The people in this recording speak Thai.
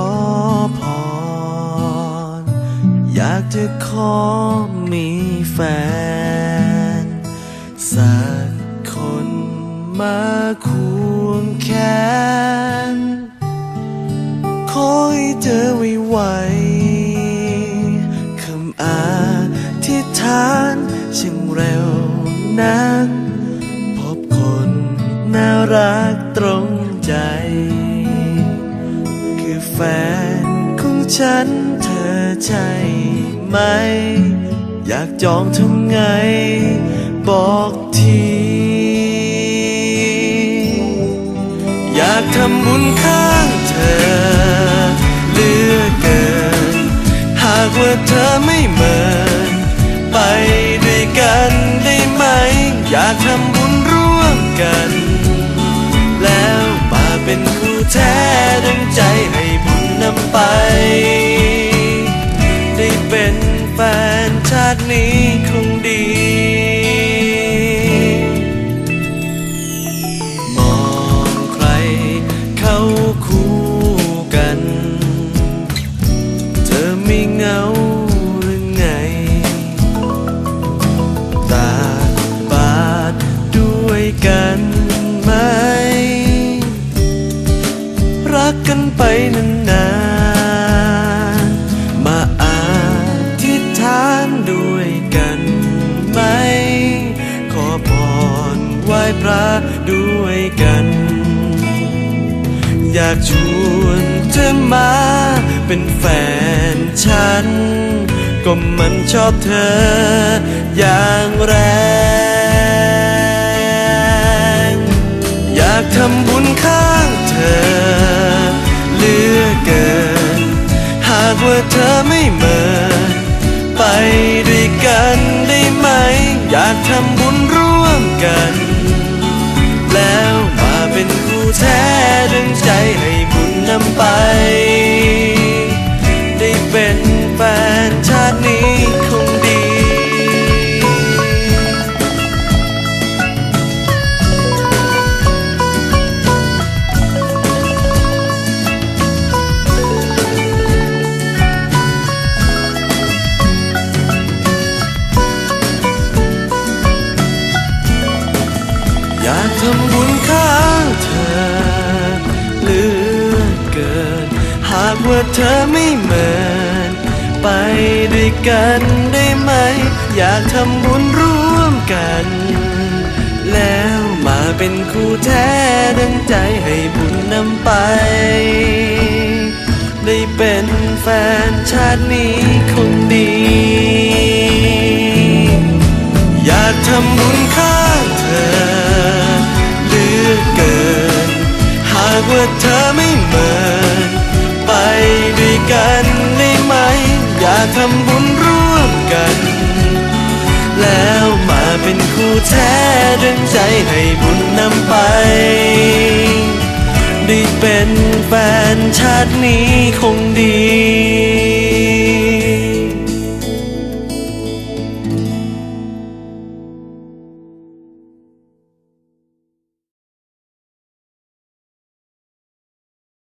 ขอพร อยากจะขอมีแฟน สักคนมาควงแขน ขอให้เจอไวไวคำอาที่ทานช่างเร็วนัก พบคนน่ารักตรงใจ นของฉันเธอใช่ไหม อยากจองทำไง บอกที อยากทำบุญค่า ไหว้พระด้วยกัน อยากชวนเธอมาเป็นแฟนฉัน ก็มันชอบเธออย่างแรง อยากทำบุญข้างเธอเหลือเกิน หากว่าเธอไม่เมินไปด้วยกันได้ไหม อยากทำบุญร่วมกัน แท้ดึงใจให้บุญนำไป ได้เป็นแฟนชาตินี้คงดีอยากทำบุญข้าากว่าเธอไม่เหมินไปด้วยกันได้ไหม อยากทำบุญร่วมกัน แล้วมาเป็นคู่แท้ดังใจให้บุญนำไป ได้เป็นแฟนชาตินี้คงดี อยากทำบุญข้างเธอเหลือเกิน หากว่าเธอไม่ ทำบุญร่วมกัน แล้วมาเป็นคู่แท้ดึงใจให้บุญนำไป ได้เป็นแฟนชาตินี้